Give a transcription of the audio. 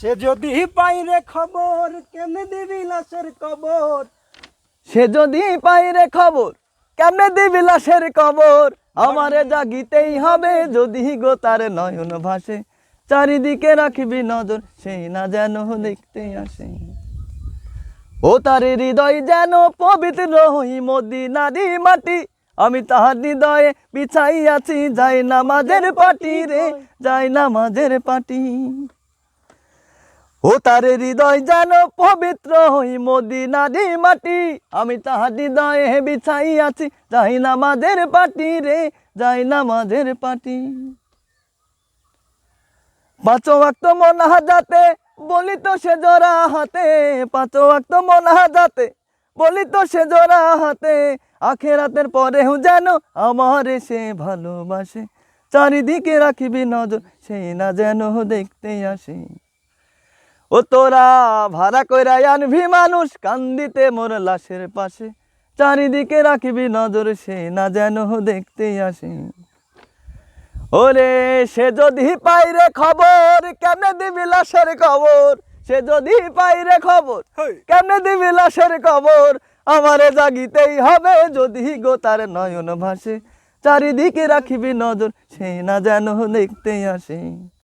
সে যদি পাই রে খবর, কেমনে দিবি লাশের কবর? সে যদি পাই রে খবর, কেমনে দিবি লাশের কবর? আমারে জাগিতেই হবে যদি গো তার নয়ন ভাসে। চারিদিকে রাখবি নজর সেই না যেন দেখতে আসে। ও তার হৃদয় যেন পবিত্র হই মদিনারি মাটি। আমি তাহার হৃদয়ে বিছাই আছি যাই নামাজের পাটি রে, যাই নামাজের পাটি। ও তার হৃদয় যেন পবিত্র হই মদিনারি মাটি। আমি তাহার হৃদয়ে বিছাই আছি যাই না নামাজের পাটি রে, যাই না নামাজের পাটি। পাঁচো ওয়াক্ত মনা যাতে বলি তো সে জোড়া হাতে। পাঁচো ওয়াক্ত মনা যাতে বলি তো সে জোড়া হাতে। আখেরাতের পরেও যেন আমার সে ভালোবাসে। চারিদিকে রাখিবি নজর সেই না যেন দেখতে আসে। ও তোরা ভাড়া কইরা আনবি মানুষ কান্দিতে মোর লাশের পাশে। চারিদিকে রাখিবি নজর সে না যেন দেখতে আসে। ওরে সে যদি পাইরে খবর কেমনে দিবি লাশের খবর? সে যদি পাইরে খবর কেমনে দিবি লাশের খবর? আমারে জাগিতেই হবে যদি গো তার নয়ন ভাসে। চারিদিকে রাখিবি নজর সে না যেন দেখতে আসে।